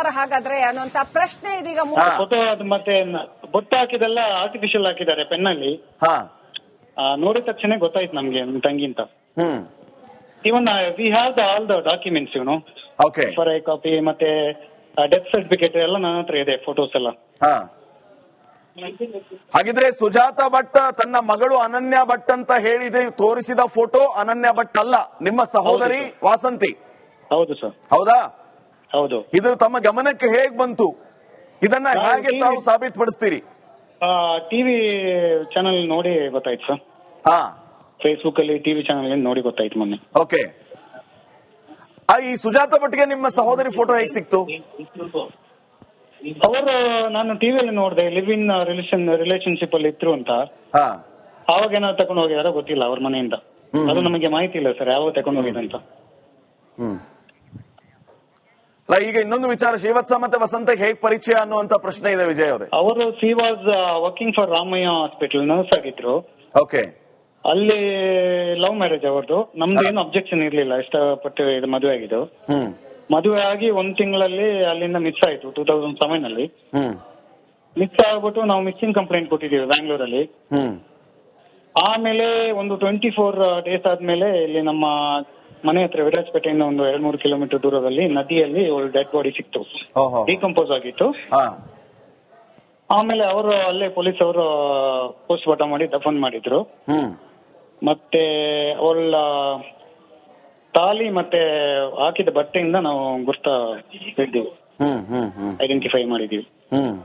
ವಿಚಾರ ಹಾಗಾದ್ರೆ ಅನ್ನುವಂತ ಪ್ರಶ್ನೆ ಇದೀಗ ಫೋಟೋ ಮತ್ತೆ ಬೊಟ್ಟು ಹಾಕಿದೆಲ್ಲ ಆರ್ಟಿಫಿಷಿಯಲ್ ಹಾಕಿದ್ದಾರೆ ಪೆನ್ನಲ್ಲಿ. ಹಾ. ನೋಡಿದ ತಕ್ಷಣ ಗೊತ್ತಾಯ್ತು ನಮ್ಗೆ ನಮ್ ತಂಗಿ ಅಂತ. ಹ್ಮ್. Even we have the all the documents ಇವನು ಓಕೆ ಫಾರ್ ಐ ಕಾಪಿ ಮತ್ತೆ ಡೆತ್ ಸರ್ಟಿಫಿಕೇಟ್ ಎಲ್ಲ ನನ್ನ ಹತ್ರ ಇದೆ ಫೋಟೋಸ್ ಎಲ್ಲ. ಹಾ. ಹಾಗಿದ್ರೆ ಸುಜಾತ ಭಟ್ ತನ್ನ ಮಗಳು ಅನನ್ಯ ಭಟ್ ಅಂತ ಹೇಳಿದೆ ತೋರಿಸಿದ ಫೋಟೋ ಅನನ್ಯ ಭಟ್ ಅಲ್ಲ ನಿಮ್ಮ ಸಹೋದರಿ ಹೌದು ವಾಸಂತಿ. ಹೌದು ಸರ್. ಹೌದಾ? ಹೌದು. ಇದು ತಮ್ಮ ಗಮನಕ್ಕೆ ಹೇಗ್ ಬಂತು? ಇದನ್ನ ಹೇಗೆ ತಾವು ಸಾಬೀತುಪಡಿಸ್ತೀರಿ? ಟಿವಿ ಚಾನಲ್ ನೋಡಿ ಗೊತ್ತಾಯ್ತು ಸರ್. ಹಾ. ಫೇಸ್ಬುಕ್ ಅಲ್ಲಿ ಟಿವಿ ಚಾನಲ್ ನೋಡಿ ಗೊತ್ತಾಯ್ತು ಮೊನ್ನೆ. ಓಕೆ. ಆ, ಈ ಸುಜಾತ ಭಟ್ಗೆ ನಿಮ್ಮ ಸಹೋದರಿ ಫೋಟೋ ಹೇಗೆ ಸಿಕ್ತು? ಅವರು ನಾನು ಟಿವಿಯಲ್ಲಿ ನೋಡಿದೆ ಲಿವ್ ಇನ್ ರಿಲೇಷನ್ ರಿಲೇಶನ್ಶಿಪ್ ಅಲ್ಲಿ ಇದ್ರು ಅಂತ. ಹಾ. ಆವಾಗ ಏನಾದ್ರು ತಗೊಂಡು ಹೋಗಿದಾರ ಗೊತ್ತಿಲ್ಲ ಅವ್ರ ಮನೆಯಿಂದ. ಅದು ನಮಗೆ ಮಾಹಿತಿ ಇಲ್ಲ ಸರ್ ಯಾವಾಗ ತಗೊಂಡು ಹೋಗಿದಂತ ಹ್ಮ್. ಅಲ್ಲ ಈಗ ಇನ್ನೊಂದು ವಿಚಾರ ಶ್ರೀವತ್ಸ ಮತ್ತೆ ವಸಂತ ಹೇಗೆ ಪರಿಚಯ ಅನ್ನುವಂತ ಪ್ರಶ್ನೆ ಇದೆ ವಿಜಯ್ ಅವರೇ. ಅವರು she was working for Ramaiah hospital nurse ಆಗಿದ್ರು. ಓಕೆ ಅಲ್ಲಿ ಲವ್ ಮ್ಯಾರೇಜ್ ಅವರದು. ನಮ್ದು ಏನು ಅಬ್ಜೆಕ್ಷನ್ ಇರ್ಲಿಲ್ಲ ಇಷ್ಟಪಟ್ಟು ಇದು ಮದುವೆ ಆಗಿದ್ದು. ಮದುವೆ ಆಗಿ ಒಂದ್ ತಿಂಗಳಲ್ಲಿ ಅಲ್ಲಿಂದ ಮಿಸ್ ಆಯ್ತು ಟೂ ತೌಸಂಡ್ ಸೆವೆನ್ ಅಲ್ಲಿ. ಮಿಸ್ ಆಗ್ಬಿಟ್ಟು ನಾವು ಮಿಸ್ಸಿಂಗ್ ಕಂಪ್ಲೇಂಟ್ ಕೊಟ್ಟಿದ್ದೀವಿ ಬ್ಯಾಂಗ್ಳೂರಲ್ಲಿ ಆಮೇಲೆ ಒಂದು ಟ್ವೆಂಟಿ ಫೋರ್ ಡೇಸ್ ಆದ್ಮೇಲೆ ಇಲ್ಲಿ ನಮ್ಮ ಮನೆ ಹತ್ರ ವಿರಾಜಪೇಟೆಯಿಂದ ಒಂದು ಎರಡ್ ಮೂರು ಕಿಲೋಮೀಟರ್ ದೂರದಲ್ಲಿ ನದಿಯಲ್ಲಿ ಡೆಡ್ ಬಾಡಿ ಸಿಕ್ತು. ಓಹೋ. ಡಿಕಂಪೋಸ್ ಆಗಿತ್ತು. ಹಾ. ಆಮೇಲೆ ಅವರು ಅಲ್ಲೇ ಪೊಲೀಸ್ ಅವರು ಪೋಸ್ಟ್ ಮಾರ್ಟಮ್ ಮಾಡಿ ದಫನ್ ಮಾಡಿದ್ರು. ಹ್ಮ್. ಮತ್ತೆ ಅವಳ ತಾಲಿ ಮತ್ತೆ ಹಾಕಿದ ಬಟ್ಟೆಯಿಂದ ನಾವು ಗುರ್ತ ಹಿಡಿದೀವಿ ಹ್ಮ್ ಹ್ಮ್ ಹ್ಮ್. ಐಡೆಂಟಿಫೈ ಮಾಡಿದೀವಿ. ಹ್ಮ್.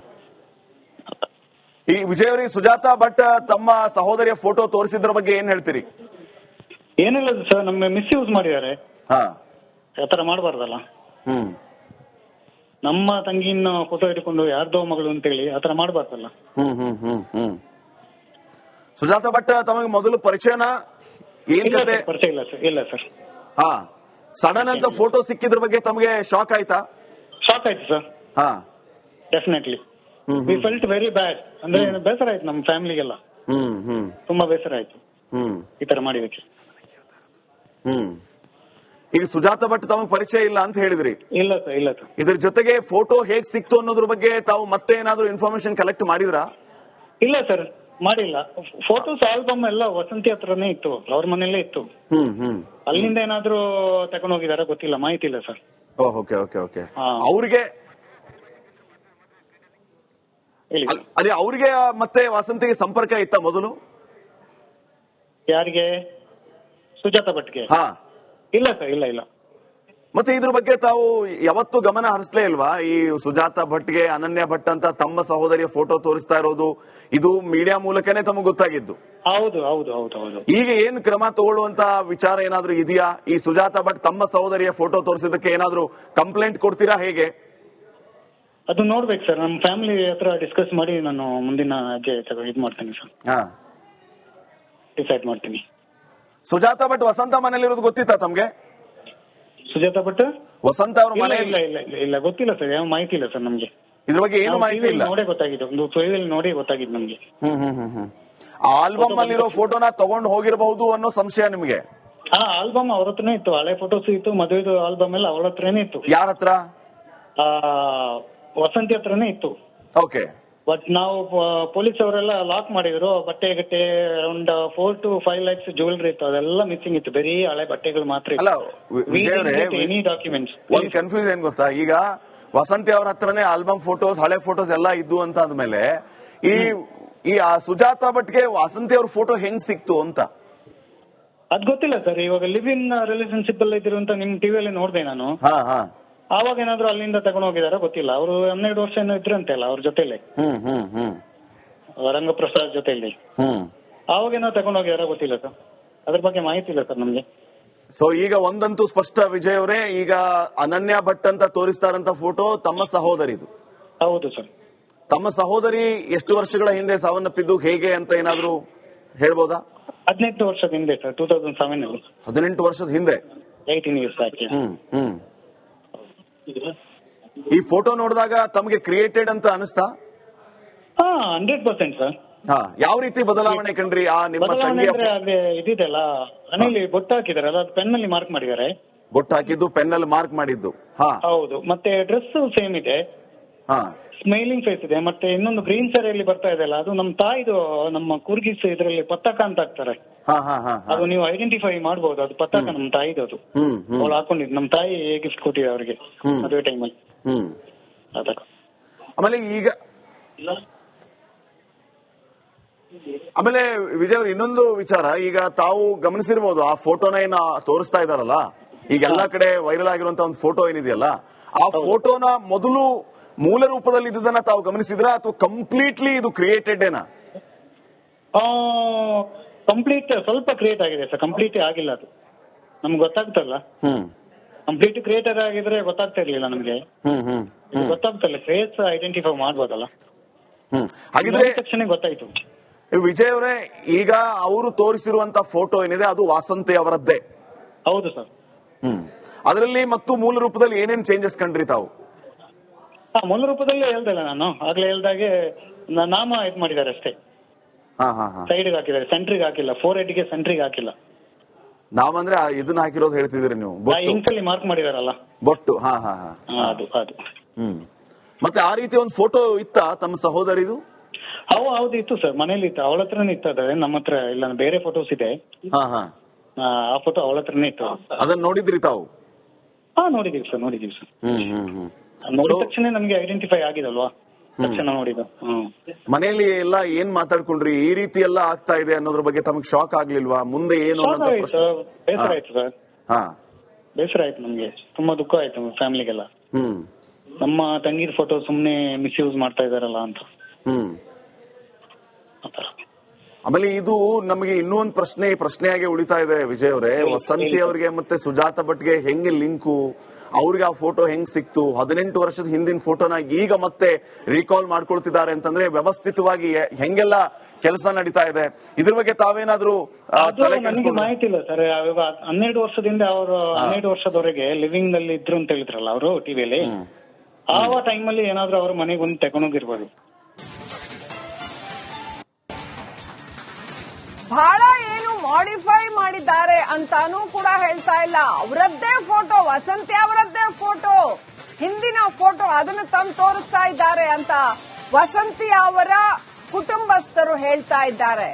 ಈ ವಿಜಯವರಿ ಸುಜಾತಾ ಸುಜಾತ ಭಟ್ ತಮ್ಮ ಸಹೋದರಿಯ ಫೋಟೋ ತೋರಿಸಿದ್ರ ಬಗ್ಗೆ ಏನ್ ಹೇಳ್ತೀರಿ? ಏನಿಲ್ಲ ಸರ್ ನಮ್ಮ ಮಿಸ್ಯೂಸ್ ಮಾಡಿದ್ದಾರೆ. ಹಾ. ಆತರ ಮಾಡಬಾರ್ದಲ್ಲ. ಹ್ಮ್. ನಮ್ಮ ತಂಗಿನ ಫೋಟೋ ಇಟ್ಕೊಂಡು ಯಾರ್ದೋ ಮಗಳು ಅಂತೇಳಿ ಮಾಡಬಾರ್ದಲ್ಲ. ಹ್ಮ್ ಹ್ಮ್ ಹ್ಮ್ ಹ್ಮ್. ಸುಜಾತ ಭಟ್ ತಮಗೆ ಮೊದಲು ಪರಿಚಯನ? ಏನ್ ಇಲ್ಲ ಕತೆ ಸರ್ ಪರಿಚಯ ಇಲ್ಲ ಸರ್ ಇಲ್ಲ ಸರ್. ಹಾ. ಸಡನ್ ಅಂತ ಫೋಟೋ ಸಿಕ್ಕಿದ್ರ ಬಗ್ಗೆ ತಮಗೆ ಶಾಕ್ ಆಯ್ತಾ? ಶಾಕ್ ಆಯ್ತು ಸರ್. ಹಾ. Definitely hmm we hmm. Felt very bad ಅಂದ್ರೆ ಬೇಸರ ಆಯ್ತು ನಮ್ಮ ಫ್ಯಾಮಿಲಿಗೆಲ್ಲ ಹ್ಮ್ ಹ್ಮ್. ತುಂಬಾ ಬೇಸರ ಆಯ್ತು. ಹ್ಮ್. ಈ ತರ ಮಾಡಿದಕ್ಕೆ ಹ್ಮ್. ಈಗ ಸುಜಾತ ಭಟ್ ತಮಗೆ ಪರಿಚಯ ಇಲ್ಲ ಅಂತ ಹೇಳಿದ್ರಿ. ಇಲ್ಲ ಸರ್ ಇಲ್ಲ ಸರ್. ಇದ್ರ ಜೊತೆಗೆ ಫೋಟೋ ಹೇಗ್ ಸಿಕ್ತು ಅನ್ನೋದ್ರ ಬಗ್ಗೆ ತಾವು ಮತ್ತೆ ಏನಾದ್ರೂ ಇನ್ಫಾರ್ಮೇಶನ್ ಕಲೆಕ್ಟ್ ಮಾಡಿದ್ರಾ? ಇಲ್ಲ ಸರ್ ಮಾಡಿಲ್ಲ. ಫೋಟೋಸ್ ಆಲ್ಬಮ್ ಎಲ್ಲ ವಸಂತಿ ಹತ್ರನೇ ಇತ್ತು. ಅವ್ರ ಮನೆಯಲ್ಲೇ ಇತ್ತು. ಹ್ಮ್ ಹ್ಮ್. ಅಲ್ಲಿಂದ ಏನಾದ್ರೂ ತಗೊಂಡು ಹೋಗಿದಾರ ಗೊತ್ತಿಲ್ಲ ಮಾಹಿತಿ ಇಲ್ಲ ಸರ್. Okay okay okay. ಹಾ. ಅವ್ರಿಗೆ ಹೇಳಿ. ಅಲ್- ಅದೇ ಅವ್ರಿಗೆ ಮತ್ತೆ ವಸಂತಿಗೆ ಸಂಪರ್ಕ ಇತ್ತ ಮೊದಲು? ಯಾರಿಗೆ? ಸುಜಾತ ಭಟ್ಗೆ. ಹಾ. ಇಲ್ಲ ಸರ್ ಇಲ್ಲ ಇಲ್ಲ. ಮತ್ತೆ ಇದ್ರ ಬಗ್ಗೆ ತಾವು ಯಾವತ್ತೂ ಗಮನ ಹರಿಸ್ಲೇ ಇಲ್ವಾ? ಈ ಸುಜಾತ ಭಟ್ಗೆ ಅನನ್ಯ ಭಟ್ ಅಂತ ತಮ್ಮ ಸಹೋದರಿಯ ಫೋಟೋ ತೋರಿಸ್ತಾ ಇರೋದು ಇದು ಮೀಡಿಯಾ ಮೂಲಕನೇ ತಮಗೆ ಗೊತ್ತಾಗಿದ್ದು. ಹೌದು ಹೌದು ಹೌದು ಹೌದು. ಈಗ ಏನ್ ಕ್ರಮ ತಗೊಳ್ಳುವಂತ ವಿಚಾರ ಏನಾದ್ರೂ ಇದೆಯಾ? ಈ ಸುಜಾತ ಭಟ್ ತಮ್ಮ ಸಹೋದರಿಯ ಫೋಟೋ ತೋರಿಸಿದಕ್ಕೆ ಏನಾದ್ರೂ ಕಂಪ್ಲೇಂಟ್ ಕೊಡ್ತೀರಾ ಹೇಗೆ? ಅದು ನೋಡ್ಬೇಕು ಸರ್ ನಮ್ಮ ಫ್ಯಾಮಿಲಿ ಹತ್ರ ಡಿಸ್ಕಸ್ ಮಾಡಿ ನಾನು ಮುಂದಿನ ಹೆಜ್ಜೆ ಇದು ಮಾಡ್ತೀನಿ ಸರ್. ಹಾ. ಡಿಸೈಡ್ ಮಾಡ್ತೀನಿ. ಸುಜಾತ ಭಟ್ ವಸಂತ ಮನೇಲಿರೋದು ಗೊತ್ತಿತ್ತಾ ತಮ್ಗೆ? ಸುಜಾತ ಭಟ್? ವಸಂತ ಅವ್ರ ಮನೆ ಇಲ್ಲ ಇಲ್ಲ ಇಲ್ಲ ಇಲ್ಲ ಗೊತ್ತಿಲ್ಲ ಸರ್ ಯಾವ ಮಾಹಿತಿ ಇಲ್ಲ ಸರ್ ನಮ್ಗೆ. ಇದ್ರ ಬಗ್ಗೆ ಏನು ಮಾಹಿತಿ ಇಲ್ಲ. ನೋಡೇ ಗೊತ್ತಾಗಿದೆ ಒಂದು ಫೈಲ್ ನೋಡಿ ಗೊತ್ತಾಗಿದ್ದು ನಮ್ಗೆ. ಹ್ಮ್ ಹ್ಮ್ ಹ್ಮ್ ಹ್ಮ್. ಆಲ್ಬಮ್ ಅಲ್ಲಿರೋ ಫೋಟೋನ ತಗೊಂಡ್ ಹೋಗಿರಬಹುದು ಅನ್ನೋ ಸಂಶಯ ನಿಮ್ಗೆ? ಹಾ ಆಲ್ಬಮ್ ಅವ್ರ ಹತ್ರನೇ ಇತ್ತು ಹಳೆ ಫೋಟೋಸ್ ಇತ್ತು ಮದುವೆದು ಆಲ್ಬಮ್ ಎಲ್ಲ ಅವಳ ಹತ್ರನೇ ಇತ್ತು. ಯಾರ ಹತ್ರ? ಆ, ವಸಂತಿ ಹತ್ರನೇ ಇತ್ತು. ಓಕೆ ಬಟ್ ನಾವು ಪೊಲೀಸ್ ಅವರೆಲ್ಲ ಲಾಕ್ ಮಾಡಿದ್ರು. ಬಟ್ಟೆ Gatte around four to five lakhs jewellery ಇತ್ತು. ಅದೆಲ್ಲ ಮಿಸ್ಸಿಂಗ್ ಇತ್ತು. ಬರೀ ಹಳೆ ಬಟ್ಟೆಗಳು ಮಾತ್ರ ಅಲ್ಲ ಎನಿ ಡಾಕ್ಯುಮೆಂಟ್ಸ್ ಒಂದು ಕನ್ಫ್ಯೂಸ್ ಏನ್ ಗೊತ್ತಾ? ಈಗ ವಸಂತಿ ಅವ್ರ ಹತ್ರನೇ ಆಲ್ಬಮ್ ಫೋಟೋಸ್ ಹಳೆ ಫೋಟೋಸ್ ಎಲ್ಲ ಇದ್ದು ಅಂತ ಆದ್ಮೇಲೆ ಈ ಈ ಸುಜಾತ ಭಟ್ಗೆ ವಸಂತಿ ಅವ್ರ ಫೋಟೋ ಹೆಂಗ್ ಸಿಕ್ತು ಅಂತ? ಅದ್ ಗೊತ್ತಿಲ್ಲ ಸರ್. ಇವಾಗ ಲಿವ್ ಇನ್ ರಿಲೇಶನ್ಶಿಪ್ ಅಲ್ಲಿ ಇದ್ರು ಅಂತ ನಿಮ್ ಟಿವಿಯಲ್ಲಿ ನೋಡಿದೆ ನಾನು. ಹಾ ಹಾ. ಆವಾಗ ಏನಾದ್ರು ಅಲ್ಲಿಂದ ತಗೊಂಡು ಹೋಗಿದಾರ? ಗೊತ್ತಿಲ್ಲ. ಅವರು ಹನ್ನೆರಡು ವರ್ಷ ಏನೋ ಇದ್ರಂತೆಲ್ಲ ಅವ್ರ ಜೊತೆಲಿ. ಹ್ಮ್ ಹ್ಮ್ ಹ್ಮ್. ರಂಗಪ್ರಸಾದ್ ಜೊತೆಲಿ. ಹ್ಮ್. ಆವಾಗ ಏನೋ ತಗೊಂಡು ಹೋಗಿದಾರ ಗೊತ್ತಿಲ್ಲ ಸರ್. ಅದ್ರ ಬಗ್ಗೆ ಮಾಹಿತಿ ಇಲ್ಲ ಸರ್ ನಮ್ಗೆ. ಸೊ ಈಗ ಒಂದಂತೂ ಸ್ಪಷ್ಟ ವಿಜಯ್ ಅವರೇ ಈಗ ಅನನ್ಯ ಭಟ್ ಅಂತ ತೋರಿಸ್ತಾರಂತ ಫೋಟೋ ತಮ್ಮ ಸಹೋದರಿದು. ಹೌದು ಸರ್. ತಮ್ಮ ಸಹೋದರಿ ಎಷ್ಟು ವರ್ಷಗಳ ಹಿಂದೆ ಸಾವನ್ನಪ್ಪಿದ್ದು ಹೇಗೆ ಅಂತ ಏನಾದ್ರು ಹೇಳ್ಬೋದಾ? ಹದಿನೆಂಟು ವರ್ಷದ ಹಿಂದೆ ಸರ್ ಟೂ ತೌಸಂಡ್ ಸೆವೆನ್ ಅಲ್ಲಿ. ಹದಿನೆಂಟು ವರ್ಷದ ಹಿಂದೆ. ಏಯ್ಟೀನ್ ಇಯರ್ಸ್ ಆಗಿ ಹ್ಮ್ ಹ್ಮ್. ಈ ಫೋಟೋ ನೋಡಿದಾಗ ತಮಗೆ ಕ್ರಿಯೇಟೆಡ್ ಅಂತ ಅನಿಸ್ತಾ ಹಾ ಹಂಡ್ರೆಡ್ ಪರ್ಸೆಂಟ್ ಸರ್ ಹಾ ಯಾವ ರೀತಿ ಬದಲಾವಣೆ ಕಂಡ್ರಿ ಆ ನಿಮ್ಮ ಬದಲಾವಣೆ ತಂಗಿಯ ಅಂದ್ರೆ ಅಲ್ಲಿ ಇದಿದೆಲ್ಲ ಮನೇಲಿ ಬೊಟ್ಟು ಹಾಕಿದಾರಲ್ಲ ಅದು ಪೆನ್ ಅಲ್ಲಿ ಮಾರ್ಕ್ ಮಾಡಿದ್ದಾರೆ. ಬೊಟ್ಟು ಹಾಕಿದ್ದು ಪೆನ್ನಲ್ಲಿ ಮಾರ್ಕ್ ಮಾಡಿದ್ದು. ಹಾ. ಹೌದು ಮತ್ತೆ ಡ್ರೆಸ್ ಸೇಮ್ ಇದೆ. ಹಾ. ಸ್ಮೈಲಿಂಗ್ ಫೇಸ್ ಇದೆ ಮತ್ತೆ ಇನ್ನೊಂದು ಗ್ರೀನ್ ಅಲ್ಲಿ ಬರ್ತಾ ಇದೆ ಅಲ್ಲ ಅದು ನಮ್ಮ ತಾಯಿದು ನಮ್ಮ ಕುರ್ಗಿಸ್ ಇದರಲ್ಲಿ ಪತ್ತಕ ಅಂತ ಹಾಕ್ತಾರೆ ಅದು ನೀವು ಐಡೆಂಟಿಫೈ ಮಾಡಬಹುದು ಅದು ಪತ್ತಕ ನಮ್ಮ ತಾಯಿದು ಅದು. ಅವಳು ಹಾಕೊಂಡಿದ್ದು. ನಮ್ಮ ತಾಯಿ ಗಿಫ್ಟ್ ಕೊಟ್ಟಿದೆ ಅವ್ರಿಗೆ ಅದೇ. ಟೈಮಲ್ಲಿ ಆಮೇಲೆ ಈಗ ಆಮೇಲೆ ವಿಜಯ್ ಅವ್ರ ಇನ್ನೊಂದು ವಿಚಾರ. ಈಗ ತಾವು ಗಮನಿಸಿರ್ಬೋದು ಆ ಫೋಟೋನ ಏನ ತೋರಿಸ್ತಾ ಇದಾರಲ್ಲ ಈಗ ಎಲ್ಲಾ ಕಡೆ ವೈರಲ್ ಆಗಿರುವಂತ ಒಂದು ಫೋಟೋ ಏನಿದೆಯಲ್ಲ ಆ ಫೋಟೋನ ಮೊದಲು ಮೂಲ ರೂಪದಲ್ಲಿ ಇದ್ದದನ್ನ ತಾವು ಗಮನಿಸಿದ್ರ? ಅಥವಾ ಕಂಪ್ಲೀಟ್ಲಿ ಇದು ಕ್ರಿಯೇಟೆಡ್ ಏನಾ? ಕಂಪ್ಲೀಟ್ ಸ್ವಲ್ಪ ಕ್ರಿಯೇಟ್ ಆಗಿದೆ ಸರ್. ಕಂಪ್ಲೀಟ್ ಆಗಿಲ್ಲ ಅದು. ನಮ್ಗೆ ಗೊತ್ತಾಗ್ತಲ್ಲ. ಕಂಪ್ಲೀಟ್ ಕ್ರಿಯೇಟರ್ ಆಗಿದ್ರೆ ಗೊತ್ತಾಗ್ತಾ ಇರ್ಲಿಲ್ಲ ನಮ್ಗೆ. ಗೊತ್ತಾಗ್ತಲ್ಲ ಫೇಸ್ ಐಡೆಂಟಿಫೈ ಮಾಡ್ಬೋದಲ್ಲ. ಹಾಗಿದ್ರೆ ತಕ್ಷಣ ಗೊತ್ತಾಯ್ತು. ವಿಜಯ್ ಅವರೇ ಈಗ ಅವರು ತೋರಿಸಿರುವಂತ ಫೋಟೋ ಏನಿದೆ ಅದು ವಾಸಂತಿ ಅವರದ್ದೇ. ಹೌದು ಸರ್. ಹ್ಮ್. ಅದರಲ್ಲಿ ಮತ್ತು ಮೂಲ ರೂಪದಲ್ಲಿ ಏನೇನ್ ಚೇಂಜಸ್ ಕಂಡ್ರಿ ತಾವು? ಮೂಲ ರೂಪದಲ್ಲಿ ಹೇಳ್ದಲ್ಲ ನಾನು. ಆಗ್ಲೇ ಹೇಳ್ದಾಗೆ ನ- ನಾಮ ಇದು ಮಾಡಿದ್ದಾರೆ ಅಷ್ಟೇ. ಹಾ ಹಾ ಹಾ. ಸೈಡ್ಗೆ ಹಾಕಿದ್ದಾರೆ. ಸೆಂಟ್ರಿಗೆ ಹಾಕಿಲ್ಲ. ಫೋರ್ಗೆ ಸೆಂಟ್ರಿಗೆ ಹಾಕಿಲ್ಲ. ನಾವಂದ್ರೆ ಆ ಇದನ್ನ ಹಾಕಿರೋದು ಹೇಳ್ತಿದ್ರಿ ನೀವು. ಆ ಬೊಟ್ಟು. ಮಾರ್ಕ್ ಮಾಡಿದಾರಲ್ಲ. ಬೊಟ್ಟು. ಹಾ ಹಾ ಹಾ. ಹಾ, ಅದು ಅದು. ಹ್ಮ್. ಮತ್ತೆ ಆ ರೀತಿ ಒಂದು ಫೋಟೋ ಇತ್ತ ತಮ್ಮ ಸಹೋದರಿದು? ಅವು ಹೌದು ಇತ್ತು ಸರ್. ಮನೇಲಿ ಇತ್ತು ಅವಳ ಹತ್ರನೇ ಇತ್ತು. ಅದೇ ನಮ್ಮ ಹತ್ರ ಇಲ್ಲ ಬೇರೆ ಫೋಟೋಸ್ ಇದೆ. ಹಾ ಹಾ. ಆ, ಫೋಟೋ ಅವಳ ಹತ್ರನೇ ಇತ್ತು. ಅದನ್ನ ನೋಡಿದ್ರಿ ತಾವು? ಹಾ ನೋಡಿದೀವಿ ಸರ್ ನೋಡಿದೀವಿ ಸರ್. ನೋಡಿದ ತಕ್ಷಣ ನಮ್ಗೆ ಐಡೆಂಟಿಫೈ ಆಗಿದಲ್ವಾ? ತಕ್ಷಣ ನೋಡಿದ ಮನೆಯಲ್ಲಿ ಎಲ್ಲ ಏನ್ ಮಾತಾಡ್ಕೊಂಡ್ರಿ? ಈ ರೀತಿ ಎಲ್ಲ ಆಗ್ತಾ ಇದೆ ಅನ್ನೋದ್ರ ಬಗ್ಗೆ ತಮಗೆ ಶಾಕ್ ಆಗ್ಲಿಲ್ವಾ? ಮುಂದೆ ಏನು ಆಯ್ತು ಪ್ರಶ್ನೆ ಬೇಸರ ಆಯ್ತು ಸರ್. ಹಾ. ಬೇಸರ ಆಯ್ತು ನಮ್ಗೆ. ತುಂಬಾ ದುಃಖ ಆಯ್ತು ಫ್ಯಾಮಿಲಿಗೆಲ್ಲ. ಹ್ಮ್. ನಮ್ಮ ತಂಗಿದ ಫೋಟೋ ಸುಮ್ನೆ ಮಿಸ್ಯೂಸ್ ಮಾಡ್ತಾ ಇದಾರಲ್ಲ ಅಂತ. ಹ್ಮ್. ಆತರ ಆಮೇಲೆ ಇದು ನಮಗೆ ಇನ್ನೂ ಒಂದು ಪ್ರಶ್ನೆ ಪ್ರಶ್ನೆಯಾಗಿ ಉಳಿತಾ ಇದೆ ವಿಜಯ್ ಅವರೇ. ವಸಂತಿ ಅವರಿಗೆ ಮತ್ತೆ ಸುಜಾತ ಭಟ್ಗೆ ಹೆಂಗೆ ಲಿಂಕು ಅವ್ರಿಗೆ ಆ ಫೋಟೋ ಹೆಂಗ್ ಸಿಕ್ತು? ಹದಿನೆಂಟು ವರ್ಷದ ಹಿಂದಿನ ಫೋಟೋನ ಈಗ ಮತ್ತೆ ರೀಕಾಲ್ ಮಾಡ್ಕೊಳ್ತಿದ್ದಾರೆ ಅಂತಂದ್ರೆ ವ್ಯವಸ್ಥಿತವಾಗಿ ಹೆಂಗೆಲ್ಲ ಕೆಲಸ ನಡೀತಾ ಇದೆ. ಇದ್ರ ಬಗ್ಗೆ ತಾವೇನಾದ್ರೂ ಆ, ಮಾಹಿತಿ ಇಲ್ಲ ಸರ್. ಹನ್ನೆರಡು ವರ್ಷದಿಂದ ಅವರು ಹನ್ನೆರಡು ವರ್ಷದವರೆಗೆ ಲಿವಿಂಗ್ನಲ್ಲಿ ಇದ್ರು ಅಂತ ಹೇಳಿದ್ರಲ್ಲ ಅವರು ಟಿವಿಯಲ್ಲಿ ಟೈಮ್ ಅಲ್ಲಿ? ಏನಾದ್ರು ಅವ್ರ ಮನೆಗೆ ಒಂದು ತಗೊಂಡೋಗಿರ್ಬೋದು. ಬಹಳ ಏನು ಮಾಡಿಫೈ ಮಾಡಿದ್ದಾರೆ ಅಂತಾನೂ ಕೂಡ ಹೇಳ್ತಾ ಇಲ್ಲ. ಅವರದ್ದೇ ಫೋಟೋ ವಸಂತಿ ಅವರದ್ದೇ ಫೋಟೋ ಹಿಂದಿನ ಫೋಟೋ ಅದನ್ನು ತಂದು ತೋರಿಸ್ತಾ ಇದ್ದಾರೆ ಅಂತ ವಸಂತಿ ಅವರ ಕುಟುಂಬಸ್ಥರು ಹೇಳ್ತಾ ಇದ್ದಾರೆ.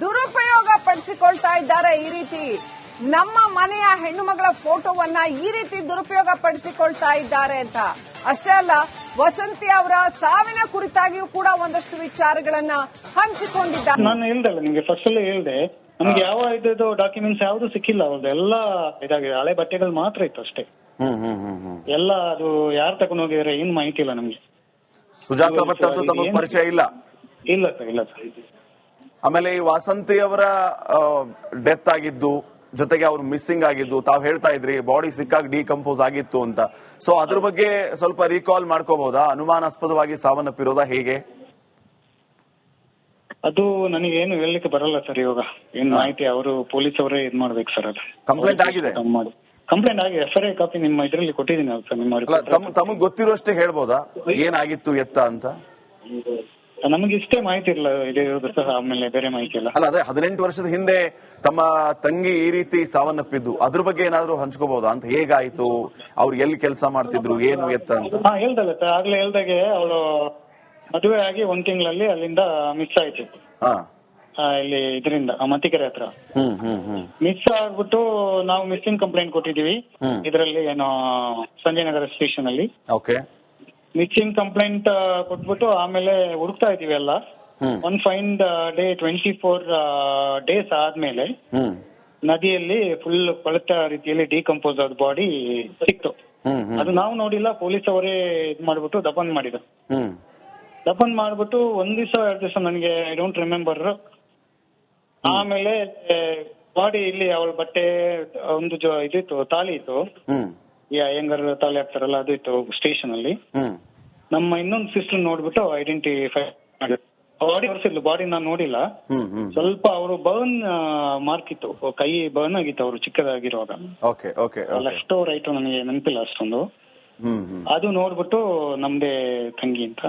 ದುರುಪಯೋಗ ಪಡಿಸಿಕೊಳ್ತಾ ಇದ್ದಾರೆ ಈ ರೀತಿ. ನಮ್ಮ ಮನೆಯ ಹೆಣ್ಣು ಮಗಳ ಫೋಟೋವನ್ನ ಈ ರೀತಿ ದುರುಪಯೋಗ ಪಡಿಸಿಕೊಳ್ತಾ ಇದ್ದಾರೆ ಅಂತ. ಅಷ್ಟೇ ಅಲ್ಲ ವಸಂತಿ ಅವರ ಸಾವಿನ ಕುರಿತಾಗಿಯೂ ಕೂಡ ಒಂದಷ್ಟು ವಿಚಾರಗಳನ್ನ ಹಂಚಿಕೊಂಡಿದ್ದಾರೆ. ನಾನು ಹೇಳ್ದಲ್ಲ ನಿಮಗೆ ಫಸ್ಟ್ ಅಲ್ಲೇ ಹೇಳ್ದೆ. ನಮ್ಗೆ ಯಾವ ಇದ್ದು ಡಾಕ್ಯುಮೆಂಟ್ಸ್ ಯಾವ್ದು ಸಿಕ್ಕಿಲ್ಲ ಅವ್ರದ್ದು ಎಲ್ಲ ಇದಾಗಿದೆ. ಹಳೆ ಬಟ್ಟೆಗಳು ಮಾತ್ರ ಇತ್ತು ಅಷ್ಟೇ. ಹ್ಮ್ ಹ್ಮ್ ಹ್ಮ್ ಹ್ಮ್. ಎಲ್ಲ ಅದು ಯಾರು ತಗೊಂಡು ಹೋಗಿದ್ರೆ ಏನ್ ಮಾಹಿತಿ ಇಲ್ಲ ನಮ್ಗೆ. ಸುಜಾತ ಭಟ್ ಅದು ತಮಗೆ ಪರಿಚಯ ಇಲ್ಲ. ಇಲ್ಲ ಸರ್ ಇಲ್ಲ ಸರ್. ಆಮೇಲೆ ಈ ವಾಸಂತಿ ಅವರ ಡೆತ್ ಆಗಿದ್ದು ಜೊತೆಗೆ ಅವ್ರು ಮಿಸ್ಸಿಂಗ್ ಆಗಿದ್ದು ತಾವ್ ಹೇಳ್ತಾ ಇದ್ರಿ ಬಾಡಿ ಸಿಕ್ಕಾಗಿ ಡಿಕಂಪೋಸ್ ಆಗಿತ್ತು ಅಂತ. ಸೊ ಅದ್ರ ಬಗ್ಗೆ ಸ್ವಲ್ಪ ರೀಕಾಲ್ ಮಾಡ್ಕೋಬಹುದಾ ಅನುಮಾನಾಸ್ಪದವಾಗಿ ಸಾವನ್ನಪ್ಪಿರೋದ ಹೇಗೆ? ಅದು ನನಗೆ ಏನು ಹೇಳಲಿಕ್ಕೆ ಬರಲ್ಲ ಸರ್ ಇವಾಗ. ಏನ್ ಮಾಹಿತಿ ಅವರು ಪೊಲೀಸ್ ಅವರೇ ಇದ್ ಮಾಡ್ಬೇಕು ಸರ್ ಅದು. ಕಂಪ್ಲೇಂಟ್ ಆಗಿದೆ? ಕಂಪ್ಲೇಂಟ್ ಆಗಿದೆ ಎಫ್ ಐ ಕಾಪಿ ನಿಮ್ಮ ಇದ್ರಲ್ಲಿ ಕೊಟ್ಟಿದ್ದೀನಿ ಸರ್ ನಿಮ್ಮ ಅಲ್ಲ report. ತಮ್ ಗೊತ್ತಿರೋಷ್ಟೇ ಹೇಳ್ಬೋದಾ? ಏನಾಗಿತ್ತು ಎತ್ತ ಅಂತ? ನಮಗೆ ಇಷ್ಟೇ ಮಾಹಿತಿ ಇಲ್ಲ ಇದೆ ಇರೋದು ಸರ್ ಆಮೇಲೆ ಬೇರೆ ಮಾಹಿತಿ ಇಲ್ಲ. ಅಲ್ಲ ಅದೇ ಹದಿನೆಂಟು ವರ್ಷದ ಹಿಂದೆ ತಮ್ಮ ತಂಗಿ ಈ ರೀತಿ ಸಾವನ್ನಪ್ಪಿದ್ದು ಅದ್ರ ಬಗ್ಗೆ ಏನಾದ್ರು ಹಂಚ್ಕೋಬಹುದಾ ಅಂತ ಹೇಗಾಯ್ತು? ಅವ್ರು ಎಲ್ಲಿ ಕೆಲಸ ಮಾಡ್ತಿದ್ರು? ಏನು ಎತ್ತ ಅಂತ? ಹಾ ಹೇಳ್ದಲ್ಲ ಸರ್. ಆಗ್ಲೇ ಹೇಳ್ದಾಗೆ ಅವಳು ಮದುವೆ ಆಗಿ ಒಂದ್ ತಿಂಗಳಲ್ಲಿ ಅಲ್ಲಿಂದ ಮಿಸ್ ಆಯ್ತು. ಹಾ. ಆ, ಇಲ್ಲಿ ಇದರಿಂದ ಮತ್ತಿಕೆರೆ ಹತ್ರ. ಹ್ಮ್ ಹ್ಮ್ ಹ್ಮ್. ಮಿಸ್ ಆಗ್ಬಿಟ್ಟು ನಾವು ಮಿಸ್ಸಿಂಗ್ ಕಂಪ್ಲೇಂಟ್ ಕೊಟ್ಟಿದೀವಿ ಹ್ಮ್. ಇದರಲ್ಲಿ ಏನೋ ಸಂಜಯ್ ನಗರ ಸ್ಟೇಷನ್ ಅಲ್ಲಿ. ಓಕೆ. ಮಿಸ್ಸಿಂಗ್ ಕಂಪ್ಲೇಂಟ್ ಕೊಟ್ಬಿಟ್ಟು ಆಮೇಲೆ ಹುಡುಕ್ತಾ ಇದೀವಿ ಎಲ್ಲ. One fine day twenty four days ಆದ್ಮೇಲೆ ನದಿಯಲ್ಲಿ ಫುಲ್ ಕೊಳೆತ ರೀತಿಯಲ್ಲಿ ಡಿಕಂಪೋಸ್ ಆದ ಬಾಡಿ ಸಿಕ್ತು. ಅದು ನಾವು ನೋಡಿಲ್ಲ ಪೊಲೀಸ್ ಅವರೇ ಇದ್ ಮಾಡ್ಬಿಟ್ಟು ದಫನ್ ಮಾಡಿದ್ರು ದಪನ್ ದಫನ್ ಮಾಡ್ಬಿಟ್ಟು ಒಂದ್ ದಿವಸ ಎರಡ್ ದಿವಸ ನನಗೆ ಐ ಡೋಂಟ್ ರಿಮೆಂಬರ್ ಆಮೇಲೆ ಬಾಡಿ ಇಲ್ಲಿ ಅವಳ ಬಟ್ಟೆ ಒಂದು ಇದಿತ್ತು ತಾಳಿ ಇತ್ತು. ಈ ಅಯ್ಯಂಗರ್ ತಾಳಿ ಹಾಕ್ತಾರಲ್ಲ ಅದು ಇತ್ತು ಸ್ಟೇಷನ್ ಅಲ್ಲಿ ಹ್ಮ್. ನಮ್ಮ ಇನ್ನೊಂದು ಸಿಸ್ಟರ್ ನೋಡ್ಬಿಟ್ಟು ಐಡೆಂಟಿಫೈ ಬಾಡಿ ಹೊರಿಸಿದ್ಲು ಬಾಡಿ ನಾನು ನೋಡಿಲ್ಲ. ಹ್ಮ್ ಹ್ಮ್. ಸ್ವಲ್ಪ ಅವರು ಬರ್ನ್ ಮಾರ್ಕ್ ಇತ್ತು. ಕೈ ಬರ್ನ್ ಆಗಿತ್ತು ಅವರು ಚಿಕ್ಕದಾಗಿರುವಾಗ. Okay okay okay. Left right ನನಗೆ ನೆನಪಿಲ್ಲ ಅಷ್ಟೊಂದು. ಹ್ಮ್ ಹ್ಮ್. ಅದು ನೋಡ್ಬಿಟ್ಟು ನಮ್ದೇ ತಂಗಿ ಅಂತ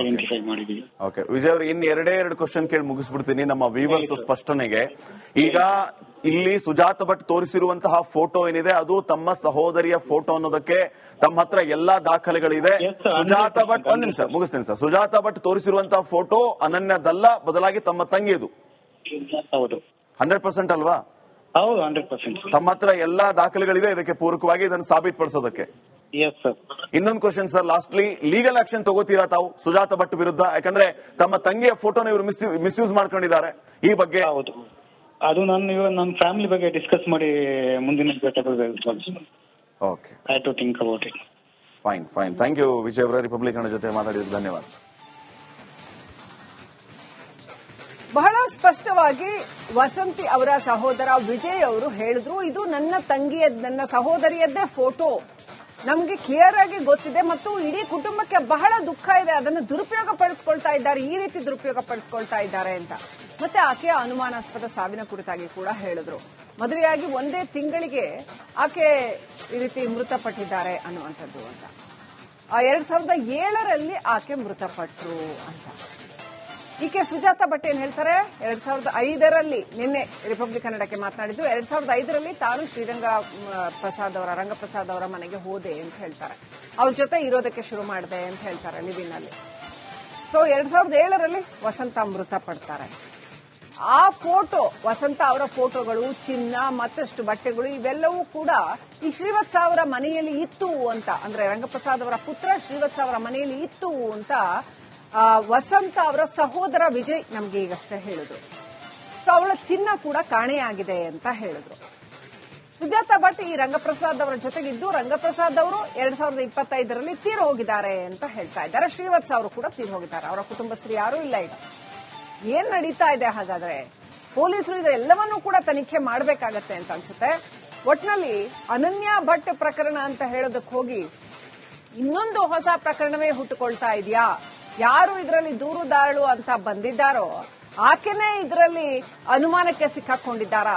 ಐಡೆಂಟಿಫೈ ಮಾಡಿದೀವಿ. ಓಕೆ ವಿಜಯ್ ಅವ್ರಿಗೆ ಇನ್ ಎರಡೇ ಎರಡು ಕ್ವಶನ್ ಕೇಳಿ ಮುಗಿಸ್ಬಿಡ್ತೀನಿ. ನಮ್ಮ ವೀವರ್ಸ್ ಸ್ಪಷ್ಟನೆಗೆ. ಈಗ ಇಲ್ಲಿ ಸುಜಾತ ಭಟ್ ತೋರಿಸಿರುವಂತಹ ಫೋಟೋ ಏನಿದೆ ಅದು ತಮ್ಮ ಸಹೋದರಿಯ ಫೋಟೋ ಅನ್ನೋದಕ್ಕೆ ತಮ್ಮ ಹತ್ರ ಎಲ್ಲಾ ದಾಖಲೆಗಳಿದೆ. ಸುಜಾತ 100% ಭಟ್ ಒಂದ್ ನಿಮಿಷ ಮುಗಿಸ್ತೀನಿ ಸರ್. ಸುಜಾತ ಭಟ್ ತೋರಿಸಿರುವಂತಹ ಫೋಟೋ ಅನನ್ಯದಲ್ಲ ಬದಲಾಗಿ ತಮ್ಮ ತಂಗಿಯದು. ಹೌದು. ಹಂಡ್ರೆಡ್ ಪರ್ಸೆಂಟ್ ಅಲ್ವಾ? ಹೌದು ಹಂಡ್ರೆಡ್ ಪರ್ಸೆಂಟ್ ತಮ್ಮ ಹತ್ರ ಎಲ್ಲಾ ದಾಖಲೆಗಳಿದೆ ಇದಕ್ಕೆ ಪೂರಕವಾಗಿ ಇದನ್ನು ಸಾಬೀತುಪಡಿಸೋದಕ್ಕೆ. ಇನ್ನೊಂದು question sir lastly legal action ತಗೋತೀರಾ ತಾವು? ಸುಜಾತ ಭಟ್ ವಿರುದ್ಧ? ಯಾಕಂದ್ರೆ ತಮ್ಮ ತಂಗಿಯ ಫೋಟೋನ ಇವರು ಮಿಸ್ಯೂಸ್ ಮಾಡ್ಕೊಂಡಿದ್ದಾರೆ. ಈ ಬಗ್ಗೆ? ಹೌದು. ಅದು ನಾನು ಇವಾಗ ನನ್ನ ಫ್ಯಾಮಿಲಿ ಬಗ್ಗೆ ಡಿಸ್ಕಸ್ ಮಾಡಿ ಮುಂದಿನ okay I to think about it fine fine thank you Vijay ಅವರ ರಿಪಬ್ಲಿಕ್ ಜೊತೆ ಮಾತಾಡಿದ್ರು ಧನ್ಯವಾದ. ಬಹಳ ಸ್ಪಷ್ಟವಾಗಿ ವಸಂತಿ ಅವರ ಸಹೋದರ ವಿಜಯ್ ಅವರು ಹೇಳಿದ್ರು ಇದು ನನ್ನ ತಂಗಿಯ ನನ್ನ ಸಹೋದರಿಯದ್ದೇ ಫೋಟೋ ನಮ್ಗೆ ಕ್ಲಿಯರ್ ಆಗಿ ಗೊತ್ತಿದೆ ಮತ್ತು ಇಡೀ ಕುಟುಂಬಕ್ಕೆ ಬಹಳ ದುಃಖ ಇದೆ. ಅದನ್ನು ದುರುಪಯೋಗ ಪಡಿಸ್ಕೊಳ್ತಾ ಇದ್ದಾರೆ. ಈ ರೀತಿ ದುರುಪಯೋಗ ಪಡಿಸ್ಕೊಳ್ತಾ ಇದ್ದಾರೆ ಅಂತ. ಮತ್ತೆ ಆಕೆಯ ಅನುಮಾನಾಸ್ಪದ ಸಾವಿನ ಕುರಿತಾಗಿ ಕೂಡ ಹೇಳಿದ್ರು. ಮದುವೆಯಾಗಿ ಒಂದೇ ತಿಂಗಳಿಗೆ ಆಕೆ ಈ ರೀತಿ ಮೃತಪಟ್ಟಿದ್ದಾರೆ ಅನ್ನುವಂಥದ್ದು ಅಂತ. ಎರಡ್ ಸಾವಿರದ ಏಳರಲ್ಲಿ ಆಕೆ ಮೃತಪಟ್ರು ಅಂತ. ಈಕೆ ಸುಜಾತ ಭಟ್ ಏನ್ ಹೇಳ್ತಾರೆ? ಎರಡ್ ಸಾವಿರದ ಐದರಲ್ಲಿ ನಿನ್ನೆ ರಿಪಬ್ಲಿಕ್ ಕನ್ನಡಕ್ಕೆ ಮಾತನಾಡಿದ್ದು, ಎರಡ್ ಸಾವಿರದ ಐದರಲ್ಲಿ ತಾನು ಶ್ರೀರಂಗ ಪ್ರಸಾದ್ ಅವರ, ರಂಗಪ್ರಸಾದ್ ಅವರ ಮನೆಗೆ ಹೋದೆ ಅಂತ ಹೇಳ್ತಾರೆ. ಅವ್ರ ಜೊತೆ ಇರೋದಕ್ಕೆ ಶುರು ಮಾಡಿದೆ ಅಂತ ಹೇಳ್ತಾರೆ ಲಿವಿನ್ ಅಲ್ಲಿ ಸೊ ಎರಡ್ ಸಾವಿರದ ಏಳರಲ್ಲಿ ವಸಂತ ಮೃತಪಡ್ತಾರೆ ಆ ಫೋಟೋ, ವಸಂತ ಅವರ ಫೋಟೋಗಳು, ಚಿನ್ನ, ಮತ್ತಷ್ಟು ಬಟ್ಟೆಗಳು, ಇವೆಲ್ಲವೂ ಕೂಡ ಈ ಶ್ರೀವತ್ಸ ಅವರ ಮನೆಯಲ್ಲಿ ಇತ್ತು ಅಂತ, ಅಂದ್ರೆ ರಂಗಪ್ರಸಾದ್ ಅವರ ಪುತ್ರ ಶ್ರೀವತ್ಸ ಅವರ ಮನೆಯಲ್ಲಿ ಇತ್ತು ಅಂತ ವಸಂತ ಅವರ ಸಹೋದರ ವಿಜಯ್ ನಮ್ಗೆ ಈಗಷ್ಟೇ ಹೇಳಿದ್ರು. ಸೊ ಅವಳ ಚಿನ್ನ ಕೂಡ ಕಾಣೆಯಾಗಿದೆ ಅಂತ ಹೇಳಿದ್ರು. ಸುಜಾತ ಭಟ್ ಈ ರಂಗಪ್ರಸಾದ್ ಅವರ ಜೊತೆಗಿದ್ದು, ರಂಗಪ್ರಸಾದ್ ಅವರು ಎರಡ್ ಸಾವಿರದ ಇಪ್ಪತ್ತೈದರಲ್ಲಿ ತೀರ್ ಹೋಗಿದ್ದಾರೆ ಅಂತ ಹೇಳ್ತಾ ಇದ್ದಾರೆ. ಶ್ರೀವತ್ಸ ಅವರು ಕೂಡ ತೀರ್ ಹೋಗಿದ್ದಾರೆ. ಅವರ ಕುಟುಂಬಸ್ಥರು ಯಾರೂ ಇಲ್ಲ ಈಗ. ಏನ್ ನಡೀತಾ ಇದೆ ಹಾಗಾದ್ರೆ? ಪೊಲೀಸರು ಇದೆಲ್ಲವನ್ನೂ ಕೂಡ ತನಿಖೆ ಮಾಡಬೇಕಾಗತ್ತೆ ಅಂತ ಅನ್ಸುತ್ತೆ. ಒಟ್ನಲ್ಲಿ ಅನನ್ಯ ಭಟ್ ಪ್ರಕರಣ ಅಂತ ಹೇಳೋದಕ್ಕೆ ಹೋಗಿ ಇನ್ನೊಂದು ಹೊಸ ಪ್ರಕರಣವೇ ಹುಟ್ಟುಕೊಳ್ತಾ ಇದೆಯಾ? ಯಾರು ಇದರಲ್ಲಿ ದೂರುದಾರಳು ಅಂತ ಬಂದಿದ್ದಾರೋ ಆಕೆನೇ ಇದರಲ್ಲಿ ಅನುಮಾನಕ್ಕೆ ಸಿಕ್ಕಾಕೊಂಡಿದ್ದಾರಾ?